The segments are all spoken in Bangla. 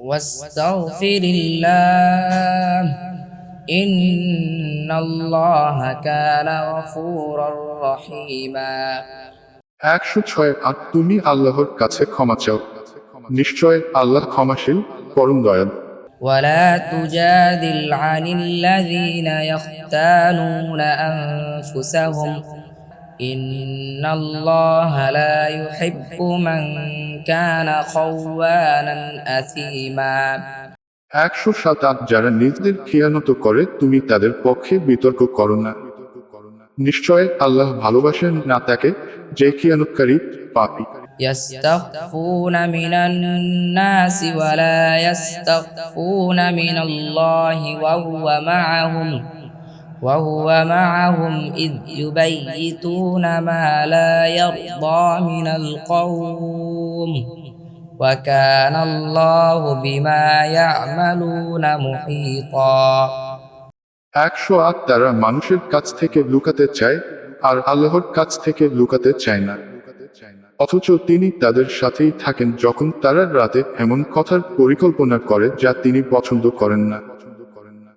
واستغفر الله إن الله كان غفورا رحيما একশো ছয় আর তুমি আল্লাহর কাছে ক্ষমা চাও নিশ্চয় আল্লাহ ক্ষমাশীল পরম দয়ালু ولا تجادل عن الذين يختانون أنفسهم إن الله لا يحب من كان خوانا أثيما একশো সাত আট যারা নিজেদের খেয়ানত করে তুমি তাদের পক্ষে বিতর্ক করো না নিশ্চয় আল্লাহ ভালোবাসেন না তাকে যে খেয়ানতকারী পাপী يستخفون من الناس ولا يستخفون من الله وهو معهم وهو معهم إذ يبيتون ما لا يرضى من القوم وكان الله بما يعملون محيطا একশো আট তারা মানুষের কাছ থেকে লুকাতে চায় আর আল্লাহর কাছ থেকে লুকাতে চায় না অথচ তিনি তাদের সাথেই থাকেন যখন তারা রাতে এমন কথার পরিকল্পনা করে যা তিনি পছন্দ করেন না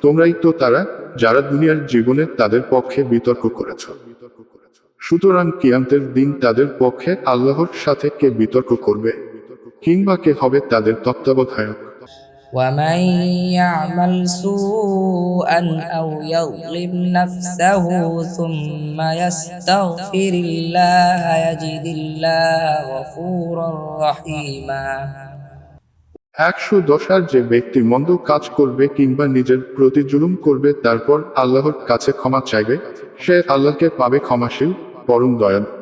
তোমরাই তো তারা যারা দুনিয়ার জীবনে তাদের পক্ষে বিতর্ক করেছ সুতরাং কিয়ামতের দিন তাদের পক্ষে আল্লাহর সাথে কে বিতর্ক করবে কিংবা কে হবে তাদের তত্ত্বাবধায়ক ومن يعمل سوءا أو يظلم نفسه ثم يستغفر الله يجد الله غفورا رحيما একশো দশার যে ব্যক্তি মন্দ কাজ করবে কিংবা নিজের প্রতি জুলুম করবে, তারপর আল্লাহর কাছে ক্ষমা চাইবে, সে আল্লাহকে পাবে ক্ষমাশীল, পরম দয়ালু।